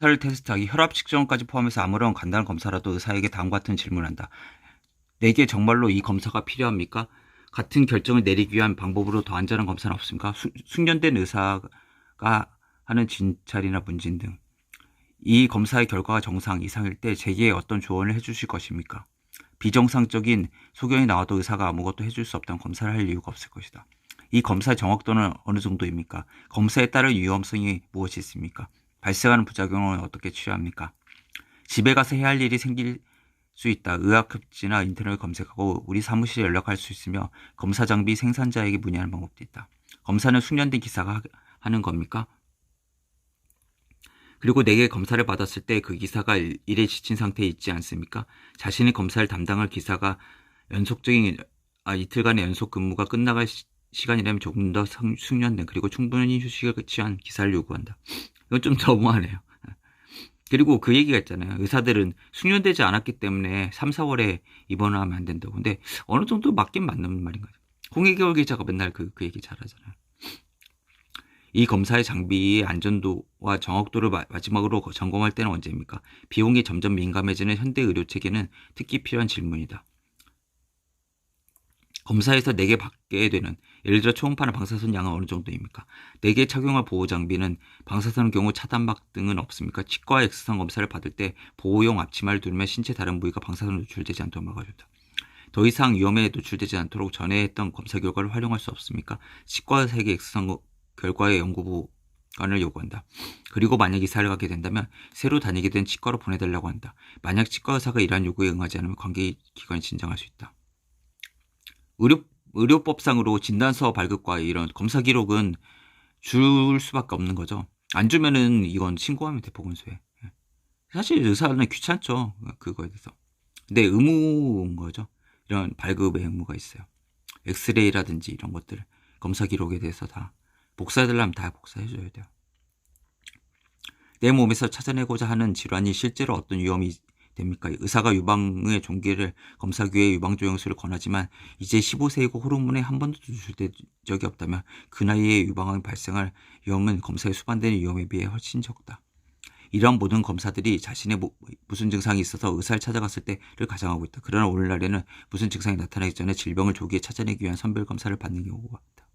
검사를 테스트하기 혈압 측정까지 포함해서 아무런 간단한 검사라도 의사에게 다음과 같은 질문한다. 내게 정말로 이 검사가 필요합니까? 같은 결정을 내리기 위한 방법으로 더 안전한 검사는 없습니까? 수- 숙련된 의사가 하는 진찰이나 문진 등. 이 검사의 결과가 정상 이상일 때 제게 어떤 조언을 해주실 것입니까? 비정상적인 소견이 나와도 의사가 아무것도 해줄 수 없다면 검사를 할 이유가 없을 것이다. 이 검사의 정확도는 어느 정도입니까? 검사에 따른 위험성이 무엇이 있습니까? 발생하는 부작용은 어떻게 치료합니까? 집에 가서 해야 할 일이 생길 수 있다. 의학급지나 인터넷을 검색하고 우리 사무실에 연락할 수 있으며 검사 장비 생산자에게 문의하는 방법도 있다. 검사는 숙련된 기사가 하- 하는 겁니까? 그리고 내게 검사를 받았을 때 그 기사가 일- 일에 지친 상태에 있지 않습니까? 자신이 검사를 담당할 기사가 연속적인 아, 이틀간의 연속 근무가 끝나갈 시, 시간이라면 조금 더 성- 숙련된 그리고 충분히 휴식을 취한 기사를 요구한다. 이건 좀 너무하네요. 그리고 그 얘기가 있잖아요. 의사들은 숙련되지 않았기 때문에 3, 4월에 입원하면 안 된다고. 근데 어느 정도 맞긴 맞는 말인 거죠. 홍혜결 기자가 맨날 그, 그 얘기 잘 하잖아요. 이 검사의 장비의 안전도와 정확도를 마, 마지막으로 점검할 때는 언제입니까? 비용이 점점 민감해지는 현대 의료 체계는 특히 필요한 질문이다. 검사에서 내게 받게 되는 예를 들어 초음파나 방사선 양은 어느 정도입니까? 내게 착용할 보호 장비는 방사선의 경우 차단막 등은 없습니까? 치과 엑스선 검사를 받을 때 보호용 앞치마를 두르면 신체 다른 부위가 방사선 노출되지 않도록 막아준다. 더 이상 위험에 노출되지 않도록 전에 했던 검사 결과를 활용할 수 없습니까? 치과 세계 엑스선 결과의 연구보관을 요구한다. 그리고 만약 이사를 가게 된다면 새로 다니게 된 치과로 보내달라고 한다. 만약 치과 의사가 이러한 요구에 응하지 않으면 관계기관이 진정할 수 있다. 의료, 의료법상으로 진단서 발급과 이런 검사 기록은 줄 수밖에 없는 거죠. 안 주면은 이건 신고하면 돼, 보건소에. 예. 사실 의사는 귀찮죠. 그거에 대해서. 근데 의무인 거죠. 이런 발급의 의무가 있어요. 엑스레이라든지 이런 것들, 검사 기록에 대해서 다 복사해달라면 다 복사해줘야 돼요. 내 몸에서 찾아내고자 하는 질환이 실제로 어떤 위험이 됩니까? 의사가 유방의 종기를 검사기에 유방조영술을 권하지만 이제 15세이고 호르몬에 한 번도 노출된 적이 없다면 그 나이에 유방암이 발생할 위험은 검사에 수반되는 위험에 비해 훨씬 적다. 이러한 모든 검사들이 자신의 모- 무슨 증상이 있어서 의사를 찾아갔을 때를 가정하고 있다. 그러나 오늘날에는 무슨 증상이 나타나기 전에 질병을 조기에 찾아내기 위한 선별 검사를 받는 경우가 있다.